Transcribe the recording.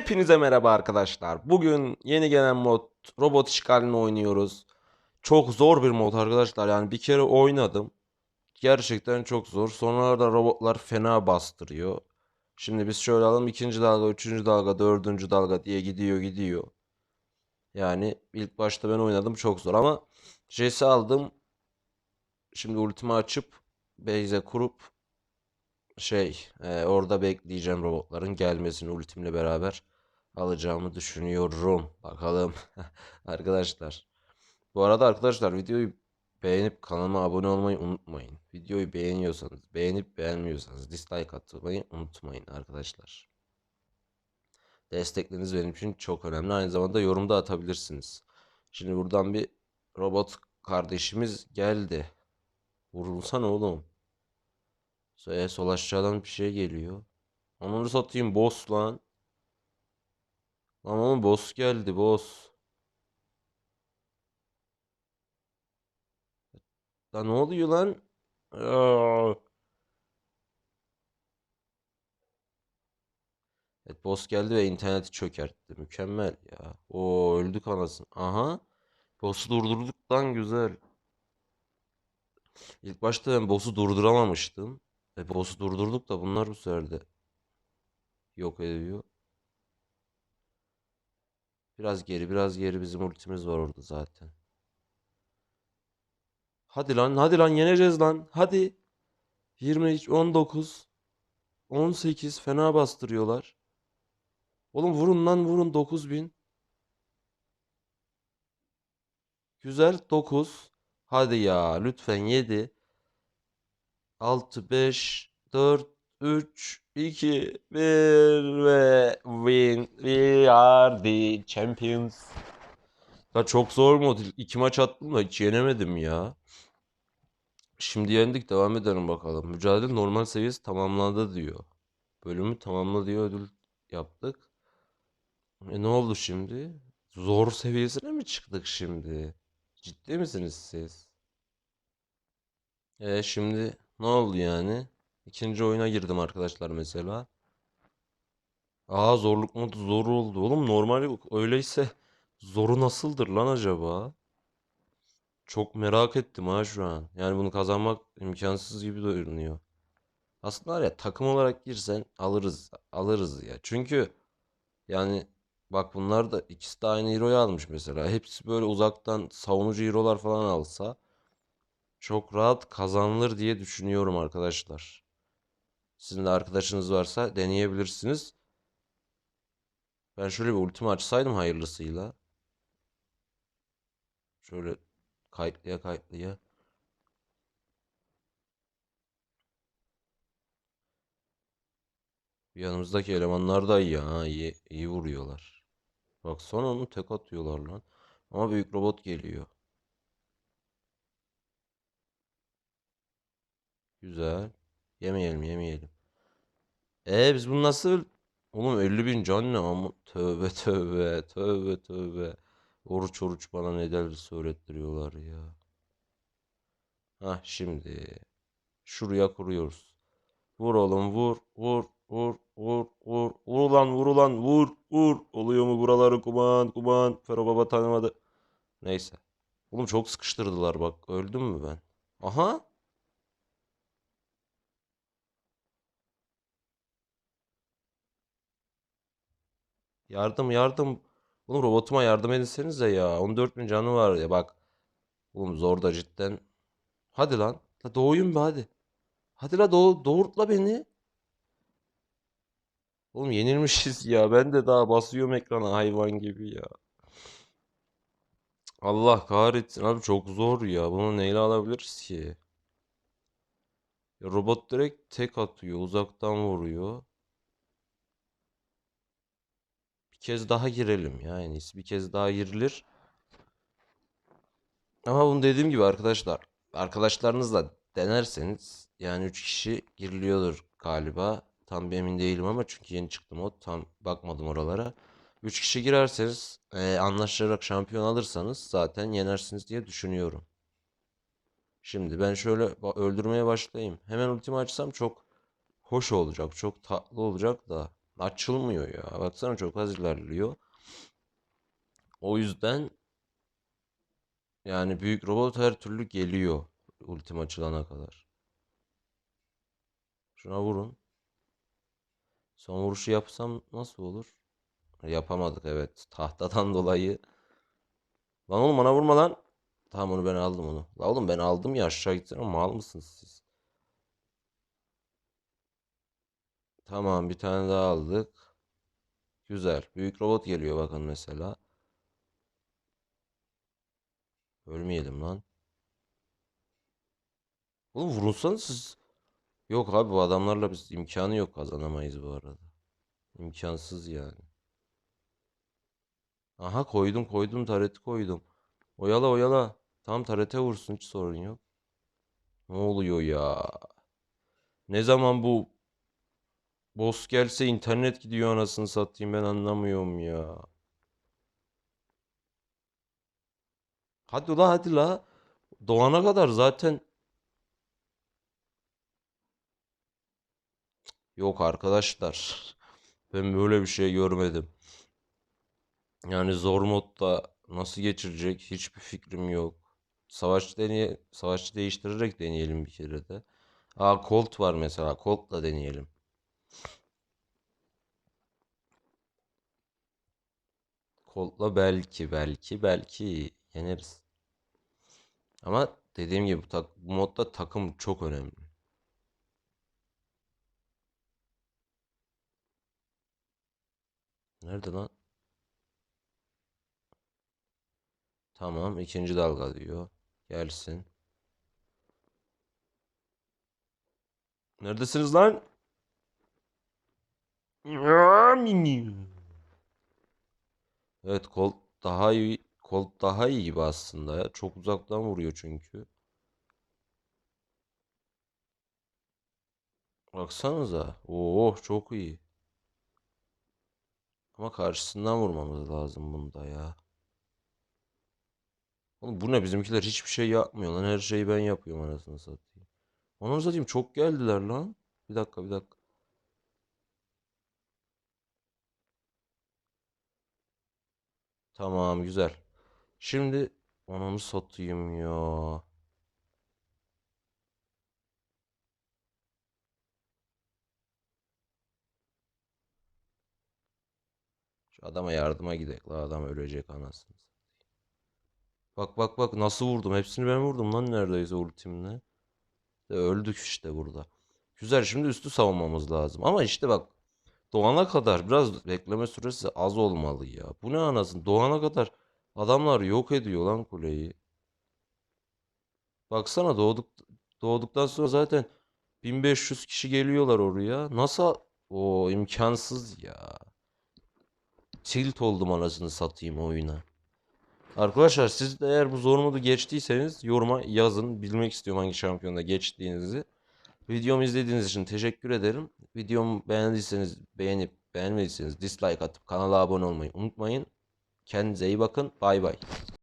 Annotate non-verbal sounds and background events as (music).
Hepinize merhaba arkadaşlar. Bugün yeni gelen mod robot işgalini oynuyoruz. Çok zor bir mod arkadaşlar. Yani bir kere oynadım. Gerçekten çok zor. Sonra da robotlar fena bastırıyor. Şimdi biz şöyle alalım. ikinci dalga, üçüncü dalga, dördüncü dalga diye gidiyor gidiyor. Yani ilk başta ben oynadım çok zor ama Jesse aldım. Şimdi ultimi açıp base'e kurup şey e, orada bekleyeceğim robotların gelmesini ultimle beraber alacağımı düşünüyorum. Bakalım (laughs) arkadaşlar. Bu arada arkadaşlar videoyu beğenip kanalıma abone olmayı unutmayın. Videoyu beğeniyorsanız, beğenip beğenmiyorsanız dislike atmayı unutmayın arkadaşlar. Destekleriniz benim için çok önemli. Aynı zamanda yorumda atabilirsiniz. Şimdi buradan bir robot kardeşimiz geldi. Vurulsana oğlum. E, sol aşağıdan bir şey geliyor. Onu satayım boss lan. Lan oğlum boss geldi boss. Lan ne oluyor lan? Aa. Evet boss geldi ve interneti çökertti. Mükemmel ya. O öldük anasını. Aha. Boss'u durdurduk lan güzel. İlk başta ben boss'u durduramamıştım. E boss'u durdurduk da bunlar bu sefer de yok ediyor. Biraz geri biraz geri bizim ultimiz var orada zaten. Hadi lan hadi lan yeneceğiz lan. Hadi. 23 19 18 fena bastırıyorlar. Oğlum vurun lan vurun 9000. Güzel 9. Hadi ya lütfen 7. 6 5 4 3 2 1 ve win. We are the champions. Ya çok zor mod. İki maç attım da hiç yenemedim ya. Şimdi yendik devam edelim bakalım. Mücadele normal seviyesi tamamlandı diyor. Bölümü tamamla diyor ödül yaptık. E ne oldu şimdi? Zor seviyesine mi çıktık şimdi? Ciddi misiniz siz? E şimdi ne oldu yani? İkinci oyuna girdim arkadaşlar mesela. Aa zorluk modu zor oldu. Oğlum normal öyleyse zoru nasıldır lan acaba? Çok merak ettim ha şu an. Yani bunu kazanmak imkansız gibi görünüyor. Aslında ya takım olarak girsen alırız. Alırız ya. Çünkü yani bak bunlar da ikisi de aynı hero'yu almış mesela. Hepsi böyle uzaktan savunucu hero'lar falan alsa çok rahat kazanılır diye düşünüyorum arkadaşlar. Sizin de arkadaşınız varsa deneyebilirsiniz. Ben şöyle bir ultimi açsaydım hayırlısıyla. Şöyle kayıtlıya kayıtlıya. Yanımızdaki elemanlar da iyi ha. iyi, iyi vuruyorlar. Bak son onu tek atıyorlar lan. Ama büyük robot geliyor. Güzel. Yemeyelim yemeyelim. E biz bunu nasıl... Oğlum 50 bin can ne ama tövbe tövbe tövbe tövbe. Oruç oruç bana ne dersi öğrettiriyorlar ya. Hah şimdi. Şuraya kuruyoruz. Vur oğlum vur vur vur vur vur. Vur ulan vur ulan vur vur. Oluyor mu buraları kuman kuman. Fero baba tanımadı. Neyse. Oğlum çok sıkıştırdılar bak. Öldüm mü ben? Aha. Yardım yardım. Oğlum robotuma yardım etsenize ya. 14 bin canı var ya bak. Oğlum zor da cidden. Hadi lan. La doğuyum be hadi. Hadi la doğ doğurtla beni. Oğlum yenilmişiz ya. Ben de daha basıyorum ekrana hayvan gibi ya. Allah kahretsin abi çok zor ya. Bunu neyle alabiliriz ki? Ya robot direkt tek atıyor. Uzaktan vuruyor. Bir kez daha girelim ya en iyisi. Bir kez daha girilir. Ama bunu dediğim gibi arkadaşlar. Arkadaşlarınızla denerseniz yani 3 kişi giriliyordur galiba. Tam bir emin değilim ama çünkü yeni çıktım o. Tam bakmadım oralara. 3 kişi girerseniz e, anlaşarak şampiyon alırsanız zaten yenersiniz diye düşünüyorum. Şimdi ben şöyle öldürmeye başlayayım. Hemen ultimi açsam çok hoş olacak. Çok tatlı olacak da. Açılmıyor ya. Baksana çok az ilerliyor. O yüzden yani büyük robot her türlü geliyor ultim açılana kadar. Şuna vurun. Son vuruşu yapsam nasıl olur? Yapamadık evet. Tahtadan (laughs) dolayı. Lan oğlum bana vurma lan. Tamam onu ben aldım onu. La oğlum ben aldım ya aşağı gitsene mal mısınız siz? Tamam bir tane daha aldık. Güzel. Büyük robot geliyor bakın mesela. Ölmeyelim lan. Oğlum vurulsanız siz. Yok abi bu adamlarla biz imkanı yok kazanamayız bu arada. İmkansız yani. Aha koydum koydum tareti koydum. Oyala oyala. Tam tarete vursun hiç sorun yok. Ne oluyor ya? Ne zaman bu boss gelse internet gidiyor anasını satayım ben anlamıyorum ya. Hadi la hadi la. Doğana kadar zaten yok arkadaşlar. Ben böyle bir şey görmedim. Yani zor modda nasıl geçirecek hiçbir fikrim yok. Savaş deneye savaşçı değiştirerek deneyelim bir kere de. Aa Colt var mesela. Colt'la deneyelim. Colt'la belki belki belki yeneriz. Ama dediğim gibi bu, tak- bu modda takım çok önemli. Nerede lan? Tamam ikinci dalga diyor. Gelsin. Neredesiniz lan? Evet Colt daha iyi Colt daha iyi gibi aslında ya. Çok uzaktan vuruyor çünkü. Baksanıza. Oo çok iyi. Ama karşısından vurmamız lazım bunda ya. Oğlum bu ne bizimkiler hiçbir şey yapmıyor lan. Her şeyi ben yapıyorum anasını satayım. Onu satayım çok geldiler lan. Bir dakika bir dakika. Tamam güzel. Şimdi onu satayım ya. Şu adama yardıma gidelim. La adam ölecek anasını. Bak bak bak nasıl vurdum. Hepsini ben vurdum lan neredeyse ultimle. Öldük işte burada. Güzel şimdi üstü savunmamız lazım. Ama işte bak doğana kadar biraz bekleme süresi az olmalı ya. Bu ne anasını doğana kadar adamlar yok ediyor lan kuleyi. Baksana doğduk doğduktan sonra zaten 1500 kişi geliyorlar oraya. Nasıl o imkansız ya. Tilt oldum anasını satayım oyuna. Arkadaşlar siz de eğer bu zor modu geçtiyseniz yoruma yazın. Bilmek istiyorum hangi şampiyonda geçtiğinizi. Videomu izlediğiniz için teşekkür ederim. Videomu beğendiyseniz beğenip beğenmediyseniz dislike atıp kanala abone olmayı unutmayın. Kendinize iyi bakın. Bay bay.